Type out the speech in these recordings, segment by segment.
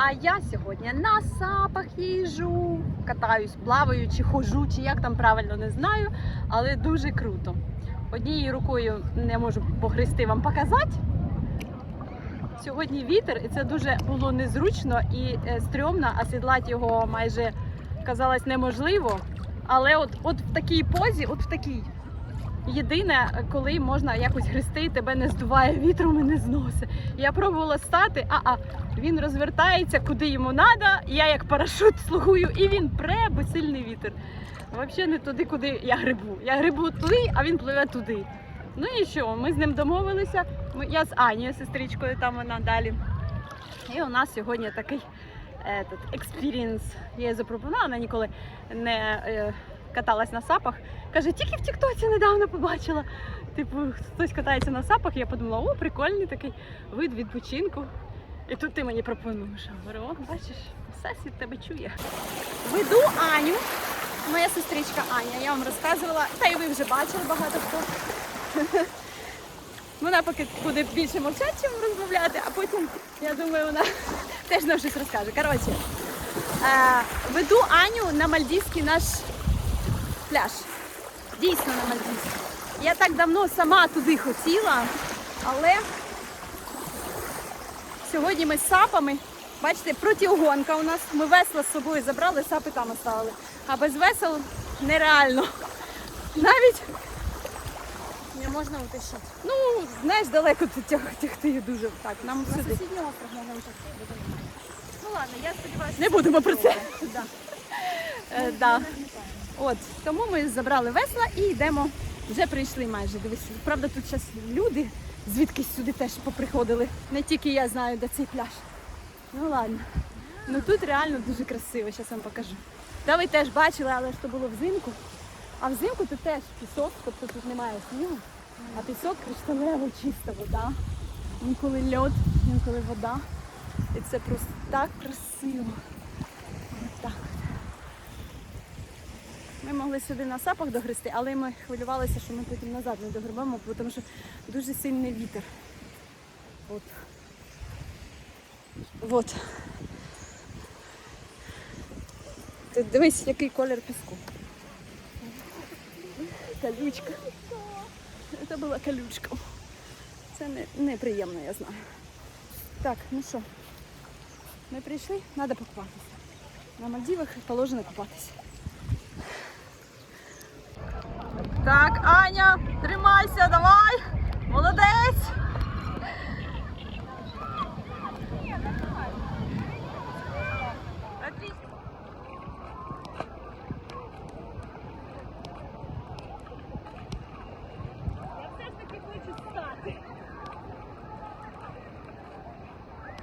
А я сьогодні на сапах їжджу, катаюсь, плаваю чи хожу, чи як там правильно не знаю, але дуже круто. Однією рукою не можу погрести вам показати. Сьогодні вітер, і це дуже було незручно і е, стрьомно, а сідлати його майже казалось неможливо. Але от, от в такій позі, от в такій. Єдине, коли можна якось грести, тебе не здуває вітром і не зносить. Я пробувала стати, а, а він розвертається куди йому треба. Я як парашут слугую, і він пре, бо сильний вітер. Взагалі не туди, куди я грибу. Я грибу туди, а він пливе туди. Ну і що? Ми з ним домовилися. Я з Анією, сестричкою, там вона далі. І у нас сьогодні такий експірієнс. Я їй запропонувала, вона ніколи не е, каталась на сапах. Каже, тільки в Тіктоці недавно побачила. Типу, хтось катається на сапах, я подумала, о, прикольний такий вид відпочинку. І тут ти мені пропонуєш. Говорю, о, бачиш, все світ тебе чує. Веду Аню, моя сестричка Аня, я вам розказувала, та й ви вже бачили багато хто. Вона поки буде більше мовчати, чим розмовляти, а потім, я думаю, вона теж нам щось розкаже. Коротше, е, веду Аню на мальдівський наш пляж. Дійсно на Мальдівський. Я так давно сама туди хотіла, але сьогодні ми з сапами. Бачите, протиугонка у нас. Ми весла з собою забрали, сапи там оставили. А без весел нереально. Навіть Не можна утащити. Ну, знаєш, далеко тут тяг- тягти дуже так. Нам На сюди. сусідній остров можна. Ну ладно, я сподіваюся. Не будемо про це. Да. Е, да. От тому ми забрали весла і йдемо. Вже прийшли майже. Дивись. Правда, тут зараз люди звідки сюди теж поприходили. Не тільки я знаю, де цей пляж. Ну ладно. Ну тут реально дуже красиво, зараз вам покажу. Та ви теж бачили, але ж то було взимку. А взимку тут теж пісок, тобто тут немає снігу, а пісок кришталево, чиста вода. Інколи льод, інколи вода. І це просто так красиво. От так. Ми могли сюди на сапах догрести, але ми хвилювалися, що ми потім назад не догребемо, тому що дуже сильний вітер. От. От. Ти дивись, який колір піску. Колючка. Це була колючка. Це не, неприємно, я знаю. Так, ну що, ми прийшли, треба покупатися. На Мальдівах положено купатися. Так, Аня, тримайся, давай! Молодець!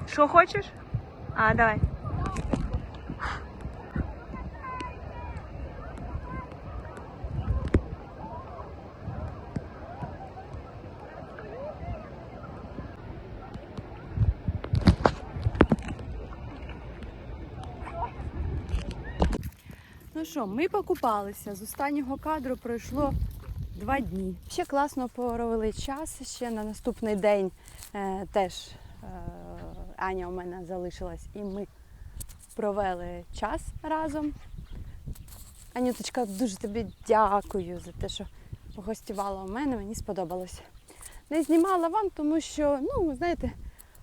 Що хочеш? А, давай. Ну що, ми покупалися. З останнього кадру пройшло два дні. Ще класно провели час. Ще на наступний день е, теж е, Аня у мене залишилась, і ми провели час разом. Анюточка, дуже тобі дякую за те, що погостювала у мене. Мені сподобалося. Не знімала вам, тому що, ну, знаєте,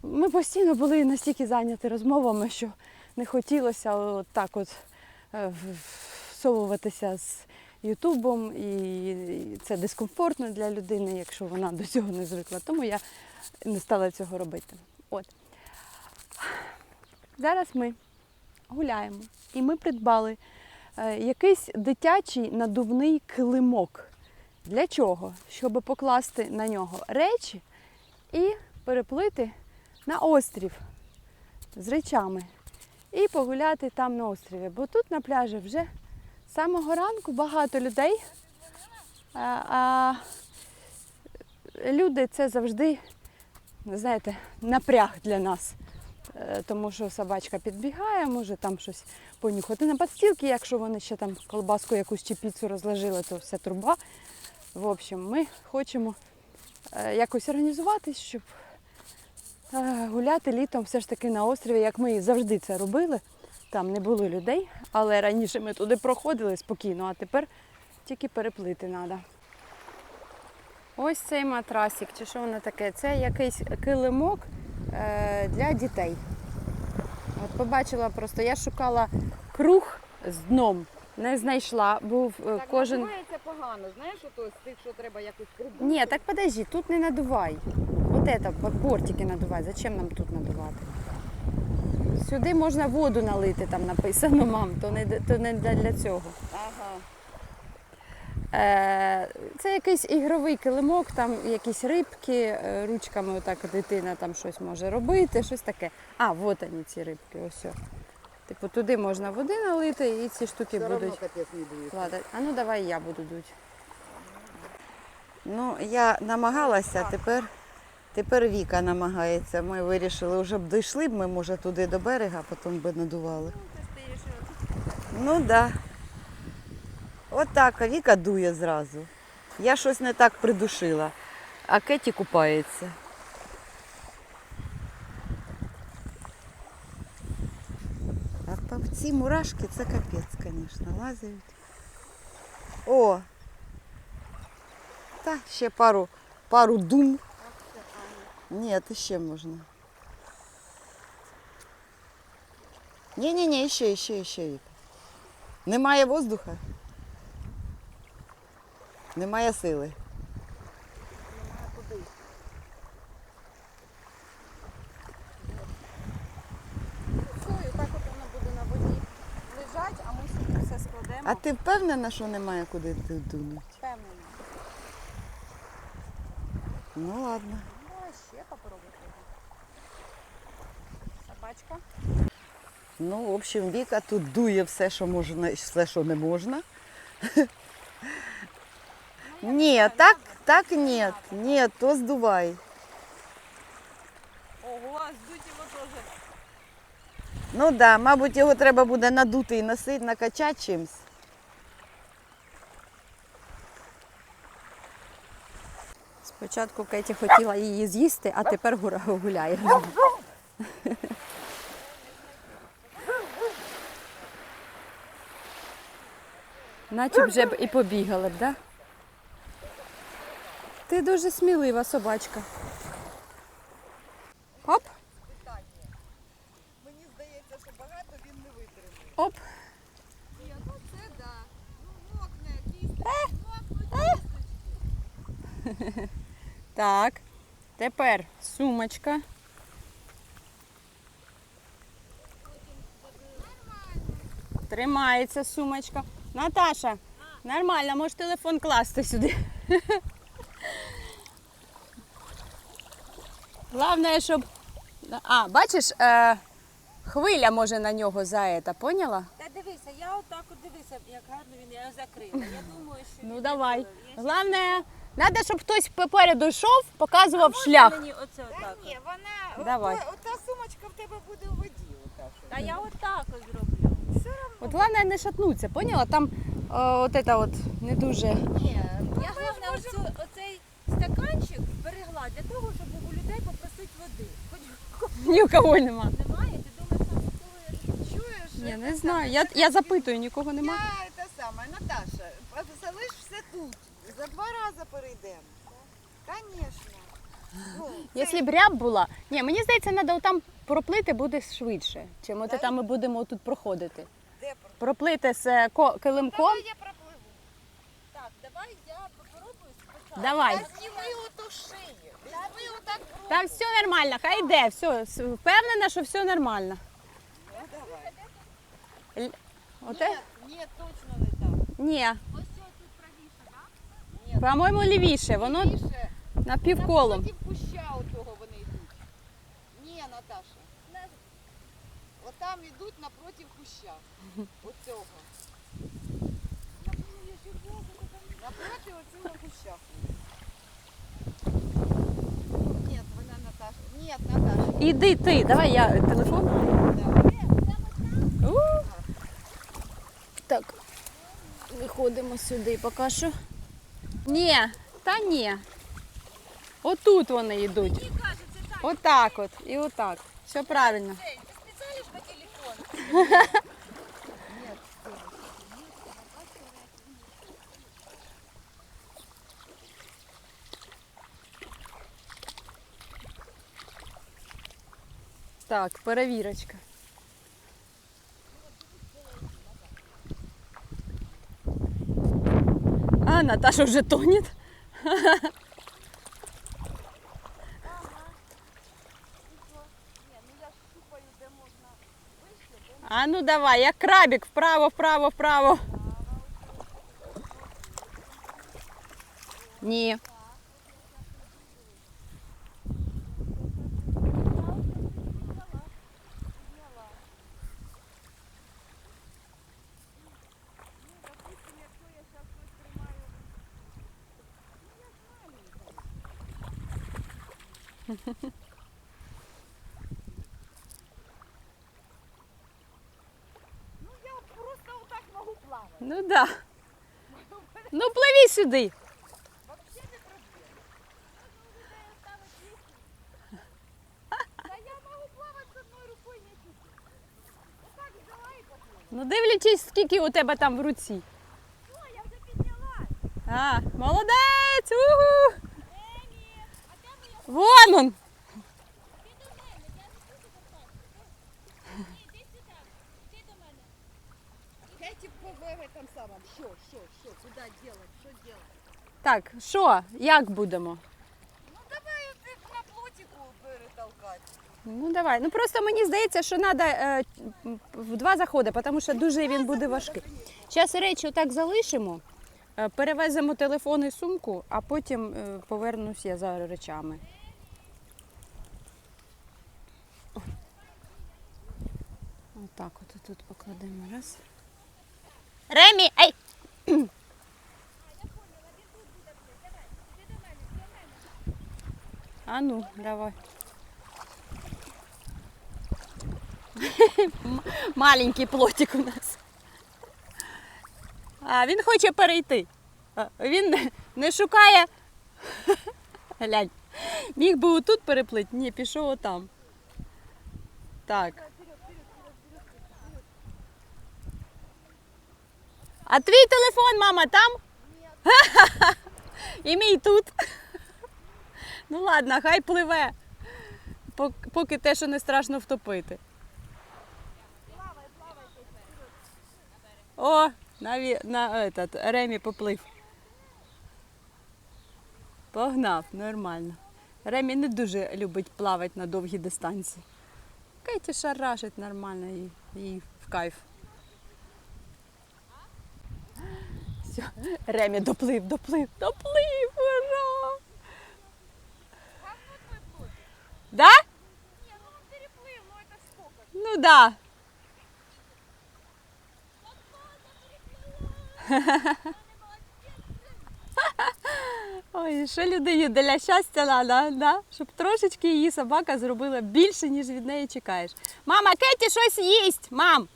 ми постійно були настільки зайняті розмовами, що не хотілося от так от е, з Ютубом, і це дискомфортно для людини, якщо вона до цього не звикла. Тому я не стала цього робити. От. Зараз ми гуляємо і ми придбали е, якийсь дитячий надувний килимок. Для чого? Щоб покласти на нього речі і переплити на острів з речами і погуляти там на острові. Бо тут на пляжі вже з самого ранку багато людей. А, люди це завжди, знаєте, напряг для нас. Е, Тому що собачка підбігає, може там щось понюхати на підстілки, якщо вони ще там колбаску якусь чи піцу розложили, то все труба. В общем, ми хочемо е, якось організуватись, щоб е, гуляти літом все ж таки на острові, як ми завжди це робили. Там не було людей, але раніше ми туди проходили спокійно, а тепер тільки переплити треба. Ось цей матрасик, чи що воно таке? Це якийсь килимок е, для дітей. От побачила просто, я шукала круг з дном, не знайшла. Був е, кожен. називається погано, знаєш, ото з тих, що треба якось придумати. Ні, так подожди, тут не надувай. Вот это, бортики надувай. Зачем нам тут надувати? Сюди можна воду налити, там написано, мам, то не, то не для цього. Ага. Е, це якийсь ігровий килимок, там якісь рибки, е, ручками отак дитина там щось може робити, щось таке. А, от вони ці рибки, ось. Типу, туди можна води налити і ці штуки Все будуть. не а ну давай я буду дуть. Ну, я намагалася, тепер, тепер Віка намагається. Ми вирішили, вже б дійшли б ми, може, туди до берега, потім би надували. Ну так. Да. От а Віка дує зразу. Я щось не так придушила, а Кеті купається. А ці мурашки це капець, звісно, лазять. О, та ще пару, пару дум. Ні, ти ще можна. Ні, ні, ні, ще, ще, ще. Віка. Немає воздуха. Немає сили. Все, і так от воно буде на воді лежать, а ми сюди все складемо. А ти впевнена, що немає куди дунути? Впевнена. Ну ладно. Давай ще попробуй. Собачка. Ну, в общем, Віка тут дує все, що можна, і все, що не можна. Ні, так, так ні. Ні, то здувай. Ого, здуть його теж. Ну так, да, мабуть, його треба буде надути і носити, накачати чимось. Спочатку Кеті хотіла її з'їсти, а тепер гура- гуляє. Наче вже б і побігали б, да? Ти дуже смілива собачка. Оп, Мені здається, що багато він не витримає. оп. Ні, ну це да. Ну мокне, кісточки, мокнуть, Так. Тепер сумочка. Тримається сумочка. Наташа, нормально, можеш телефон класти сюди. Головне, щоб. А, бачиш, е, хвиля може на нього заета, поняла? Та дивися, я отак от дивися, як гарно він я закрила. Я думаю, що Ну він давай. зробив. Я Головне, треба, щоб хтось попереду йшов, показував Можна шлях. Мені оце отак. от? Ні, вона, Давай. Ота, ота сумочка в тебе буде у воді. Ота, що. Та я отак от зроблю. От головне не шатнуться, поняла? Там о, от это от не дуже. Ні, Я головне оцю, оцей стаканчик зберегла для того, щоб у людей попросити води. Хоч Ні у кого нема. немає, ти думаєш, там чуєш? Я не знаю. Я, я запитую, нікого нема. Я те саме, Наташа, залиш все тут. За два рази перейдемо. Звісно. Ну, Якщо б ряб була, ні, мені здається, треба там проплити буде швидше, чим от там ми будемо тут проходити. Де про- Проплити з е, ко- килимком. Давай я пропливу. Так, давай я попробую спочатку. Давай. Зніми ото отак руку. Там все нормально, хай йде, все, с- впевнена, що все нормально. Ну. Л- Оте? Ні, точно не так. Ні, Ось тут правіше, так? по-моєму, лівіше, воно Більше напівколом. Напротив куща отого вони йдуть. Ні, Наташа. Отам йдуть напротив куща. Оцього. Напроти оцього куща. Ні, вона Наташа. Ні, Наташа. Іди ти, давай я телефон. У. Так, виходимо сюди поки що. Ні, та ні. Отут вони йдуть. Отак от і отак. Все правильно. Так, перевірочка. А, Наташа вже тонет. А ну давай, як крабик, вправо, вправо, вправо. Ні. Просто Отак взяла і поплила. Ну дивлячись, скільки у тебе там в руці. О, я вже піднялась. А, молодець! Угу! Вон он! Кеті там самом. Що, що, що, куди делать, що делать? Так, що, як будемо? Ну давай ти на плотику перетолкати. Ну давай. Ну просто мені здається, що треба е, в два заходи, тому що дуже він буде важкий. Зараз речі отак залишимо, е, перевеземо телефон і сумку, а потім е, повернусь я за речами. Отак от тут покладемо раз. Ремі, ей! А ну, давай. Маленький плотик у нас. А він хоче перейти. Він не- не шукає. Глянь. Міг би отут переплити, ні, пішов отам. Так. А твій телефон, мама, там? І мій тут. Ну ладно, хай пливе. Поки те, що не страшно втопити. О, на, на этот, Ремі поплив. Погнав, нормально. Ремі не дуже любить плавати на довгі дистанції. Кеті шарашить нормально їй, їй в кайф. Все, Ремі доплив, доплив, доплив, ура! Да? Ну переплив, ну це сколько? Ну да. Ой, що людині для щастя треба, да? щоб трошечки її собака зробила більше, ніж від неї чекаєш. Мама, Кеті щось їсть, мам.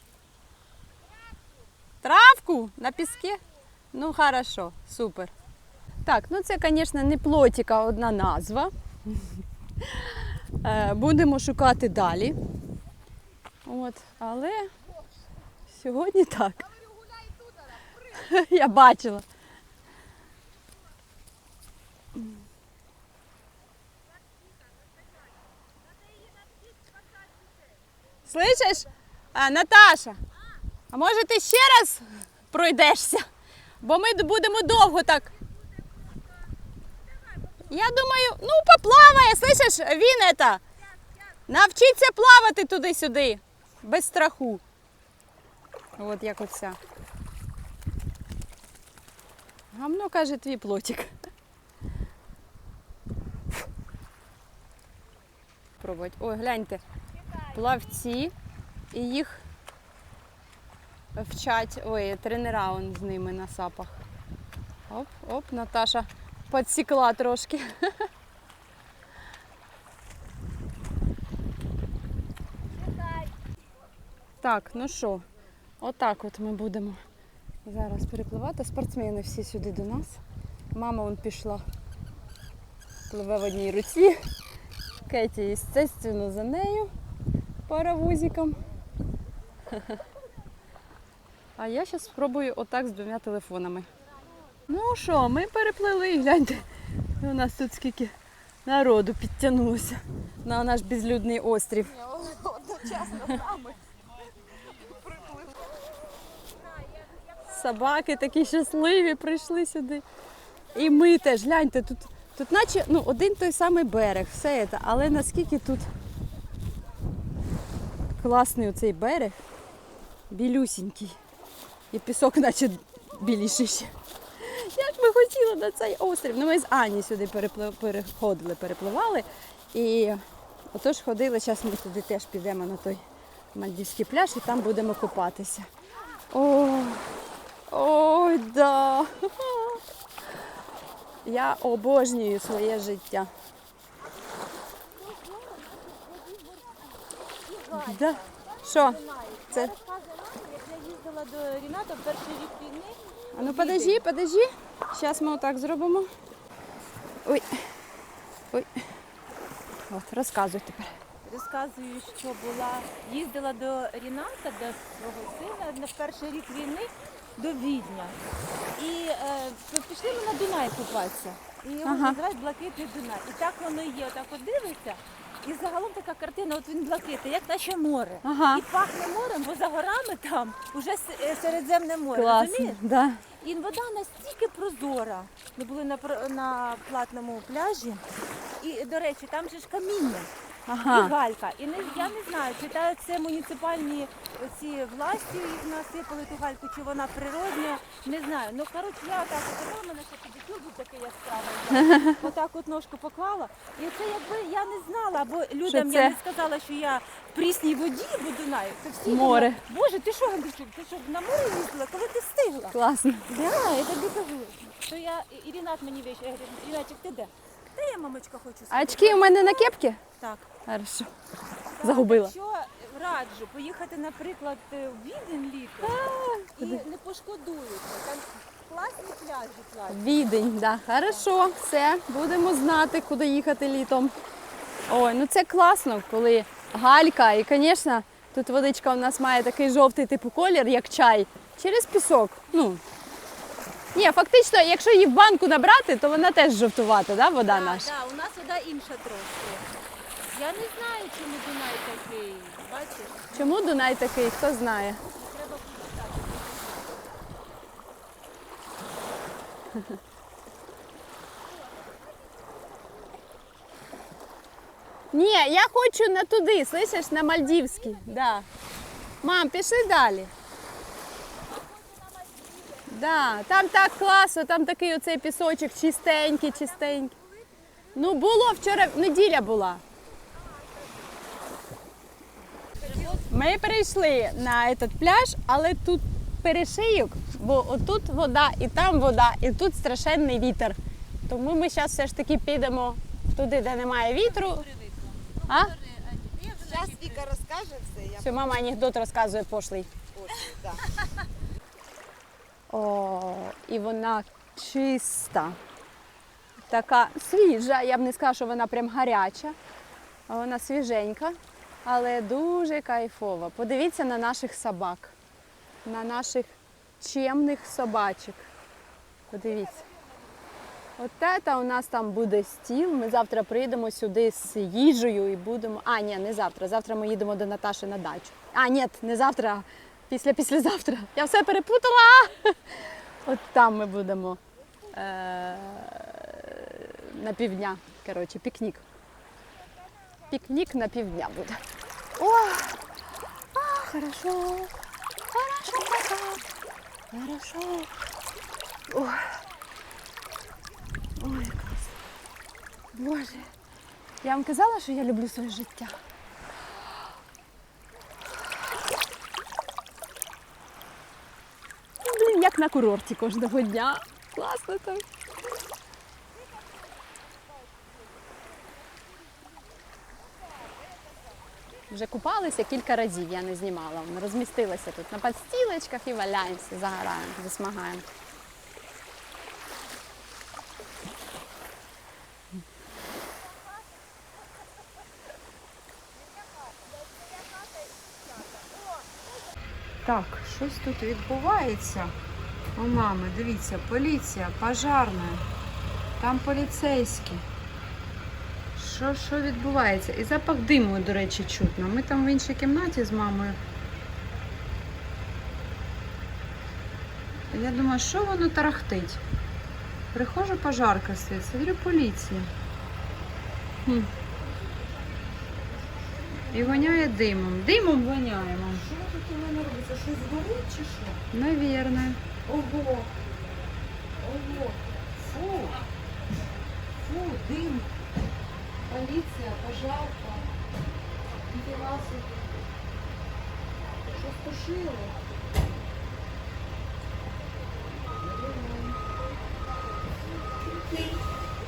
Травку на піскі? Ну, хорошо, супер. Так, ну це, звісно, не плотіка одна назва. Е, Будемо шукати далі. От, але сьогодні так. Я бачила. Слышиш? Наташа, а може ти ще раз пройдешся? Бо ми будемо довго так. Я думаю, ну поплаває, слышиш, він это, навчиться плавати туди-сюди, без страху. От як оця. Гамно каже твій плотик. Пробувати. Ой, гляньте, плавці і їх вчать, ой, тренера он з ними на сапах. Оп, оп, Наташа підсікла трошки. Так, ну що, отак от ми будемо зараз перепливати. Спортсмени всі сюди до нас. Мама он пішла, пливе в одній руці. Кеті, естественно, за нею паровозиком. А я зараз спробую отак з двома телефонами. Ну що, ми переплили, гляньте. У нас тут скільки народу підтягнулося на наш безлюдний острів. Одночасно нами. Собаки такі щасливі прийшли сюди. І ми теж, гляньте, тут, тут наче ну, один той самий берег, все це, але наскільки тут класний оцей берег, білюсінький. І пісок наче біліший ще. Як ми хотіли на цей острів. Ну, ми з Ані сюди переходили, перепливали. І отож ходили, зараз ми туди теж підемо на той Мальдівський пляж і там будемо купатися. О, ой, да. Я обожнюю своє життя. Да. Що? Це? Їздила до Ріната в перший рік війни, А ну подожди, подожди. Зараз ми отак зробимо. Ой. Ой. От, розказуй тепер. розказую, що була, їздила до Ріната, до свого сина на перший рік війни до Відня. І е, пішли ми на Дунай купатися. І його Ага. називають Блакитний Дунай. І так воно і є, отак от дивишся. І загалом така картина, от він блакитний, як наче море. Ага. І пахне морем, бо за горами там уже с- е, Середземне море. Класно. Розумієш? Да. І вода настільки прозора. Ми були на, про- на платному пляжі. І, до речі, там же ж каміння і галька. І не, я не знаю, чи та, це муніципальні ці власті їх насипали ту гальку, чи вона природня, не знаю. Ну, коротше, я отак от мене ще педикюр був такий яскравий. Отак от ножку поклала. І це якби я не знала, бо людям я не сказала, що я в прісній воді буду Дунаю, то всі Море. думали, Боже, ти що, Андрійчук, ти що, на море їздила, коли ти встигла? Класно. Да, я тобі кажу. То я і Рінат мені вещь, я говорю, Рінатчик, ти де? Та я, мамочка, хочу А очки у мене на кепці? Так. Хорошо. Загубила. Якщо раджу поїхати, наприклад, в Відень літом і не пошкодуєте. Там класні пляжі класні. Відень, да. Хорошо, все, будемо знати, куди їхати літом. Ой, ну це класно, коли галька. І, звісно, тут водичка у нас має такий жовтий типу колір, як чай, через пісок. Ну. Ні, фактично, якщо її в банку набрати, то вона теж жовтувата, да, вода Так, наша. так, у нас вода інша трошки. Я не знаю, чому Дунай такий. Бачиш? Чому Дунай такий, хто знає. Треба почитати. Ні, я хочу на туди, слышиш, на Мальдівський. Да. Мам, пішли далі. Да, там так класно, там такий оцей пісочок чистенький, чистенький. Ну було вчора, неділя була. Ми прийшли на этот пляж, але тут перешийок, бо отут вода, і там вода, і тут страшенний вітер. Тому ми зараз все ж таки підемо туди, де немає вітру. А? Зараз Віка розкаже все, я Що мама анекдот розказує пошлий. Да. О, і вона чиста. Така свіжа. Я б не сказала, що вона прям гаряча. а Вона свіженька, але дуже кайфова. Подивіться на наших собак, на наших чемних собачок. Подивіться. От це у нас там буде стіл. Ми завтра приїдемо сюди з їжею і будемо. А, ні, не завтра. Завтра ми їдемо до Наташі на дачу. А, ні, не завтра, після післязавтра. Я все переплутала. От там ми будемо е- на півдня. Коротше, пікнік. Пікнік на півдня буде. О! А, хорошо. Хорошо, пока. Хорошо. Ой. Ой, клас. Боже. Я вам казала, що я люблю своє життя. Блін, як на курорті кожного дня. Класно так. вже купалися кілька разів, я не знімала. Ми розмістилися тут на подстілочках і валяємося, загораємо, засмагаємо. Так, щось тут відбувається. У мами, дивіться, поліція, пожарна, там поліцейські. Що, що відбувається? І запах диму, до речі, чутно. Ми там в іншій кімнаті з мамою. Я думаю, що воно тарахтить? Приходжу пожарка світ, смотрю поліція. Хм. І воняє димом. Димом воняє, мам. Що тут у мене робиться? Щось горить чи що? Навірно. Ого! Ого! Фу! Фу, дим! Поліція, пожарка. Ніфіга собі. Щось тушило.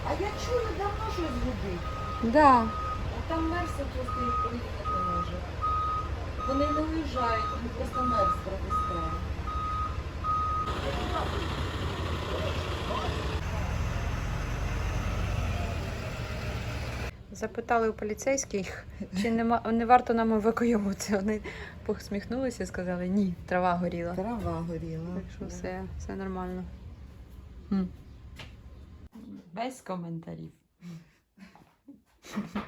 А я чую, давно щось гудить. Да. А там мерз просто їх поїхати не може. Вони не уїжджають, вони просто мерз протискає. Запитали у поліцейських, чи нема, не варто нам евакуюватися. Вони посміхнулися і сказали, ні, трава горіла. Трава горіла. Так що все, все нормально. Хм. Без коментарів.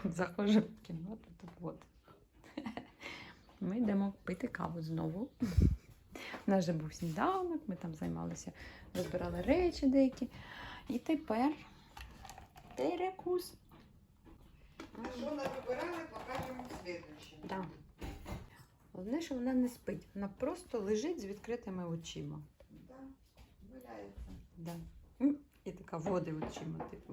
Заходжу в кімнату, так от. Ми йдемо пити каву знову. У нас же був сніданок, ми там займалися, розбирали речі деякі. І тепер перекус. Що навибирали, покажемо в слідуючому. Да. Головне, що вона не спить. Вона просто лежить з відкритими очима. Да, валяється. Да. І така води очима, типу.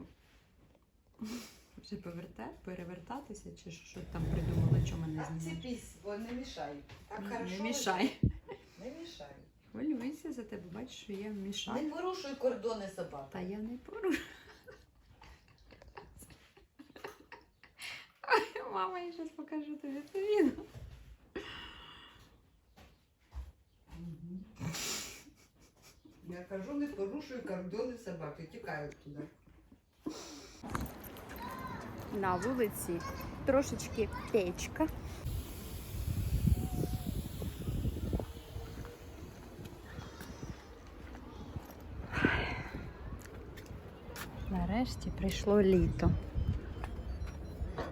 Вже поверта... перевертатися, чи що там придумали, що мене Так, знімають. ціпись, бо не мішай. Так хорошо. Не мішай. Не мішай. Хвилюйся за тебе, бачиш, що я мішаю. Не порушуй кордони собаки. Та я не порушу. Мама, я зараз покажу тобі це відео. Я кажу, не порушуй кордони собаки. Тікаю туди. на вулиці трошечки печка. Нарешті прийшло літо.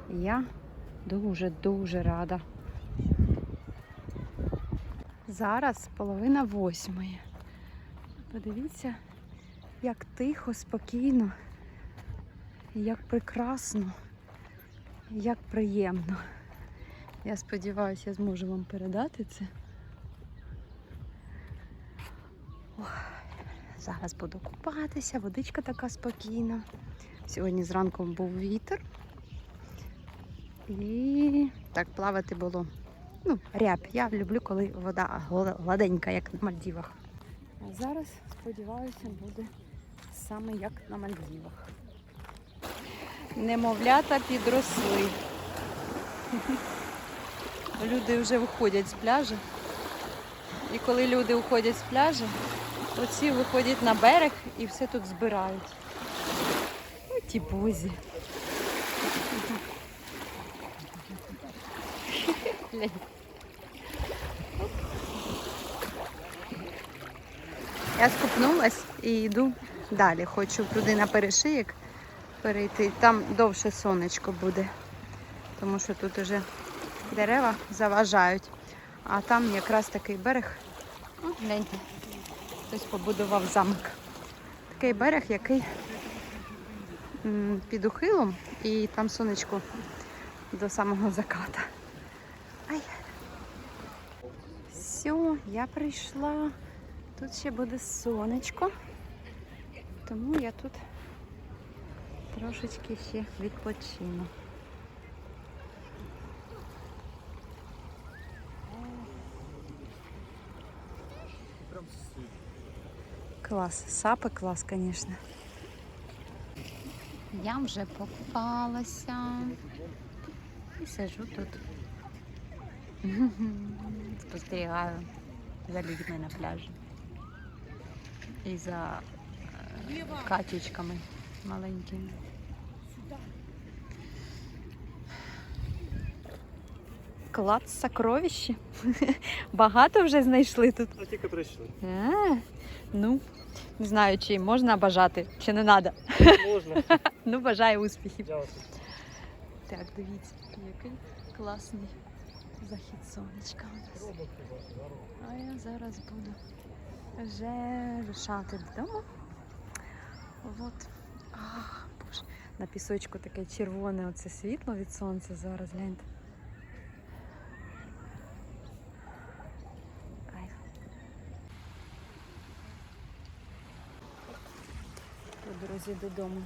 Я дуже-дуже рада. Зараз половина восьмої. Подивіться, як тихо, спокійно, як прекрасно. Як приємно. Я сподіваюся, я зможу вам передати це. Ой, зараз буду купатися, водичка така спокійна. Сьогодні зранку був вітер. І так плавати було. Ну, ряб. Я люблю, коли вода гладенька, як на Мальдівах. А зараз, сподіваюся, буде саме як на Мальдівах. Немовлята підросли. Люди вже виходять з пляжу. І коли люди виходять з пляжу, оці виходять на берег і все тут збирають. Ой, ті бозі. Глянь. Я скупнулась і йду далі. Хочу туди на перешиєк перейти. Там довше сонечко буде, тому що тут уже дерева заважають. А там якраз такий берег. О, гляньте, хтось побудував замок. Такий берег, який під ухилом, і там сонечко до самого заката. Ай. Все, я прийшла. Тут ще буде сонечко, тому я тут трошечки ще відпочину. Клас, сапи клас, звісно. Я вже покупалася і сижу тут. Спостерігаю за людьми на пляжі. І за е, качечками маленькими. Склад сокровища. Багато вже знайшли тут. А тільки прийшли. А, ну, не знаю, чи можна бажати, чи не треба. Можна. Ну, бажаю успіхів. Дякую. Так, дивіться, який класний захід сонечка у нас. А я зараз буду вже рушати додому. От. А, боже. На пісочку таке червоне оце світло від сонця зараз, гляньте. По дорозі додому.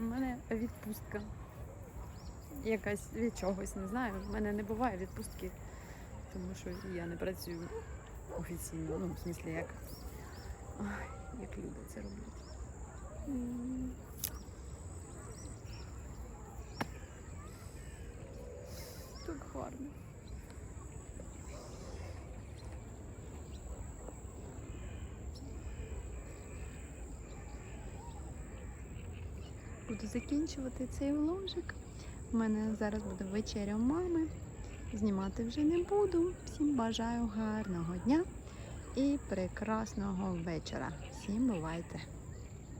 У мене відпустка. Якась від чогось, не знаю. У мене не буває відпустки, тому що я не працюю офіційно. Ну, в смислі, як, як люди це роблять. Так гарно. Буду закінчувати цей вложик. У мене зараз буде вечеря у мами. Знімати вже не буду. Всім бажаю гарного дня і прекрасного вечора. Всім бувайте!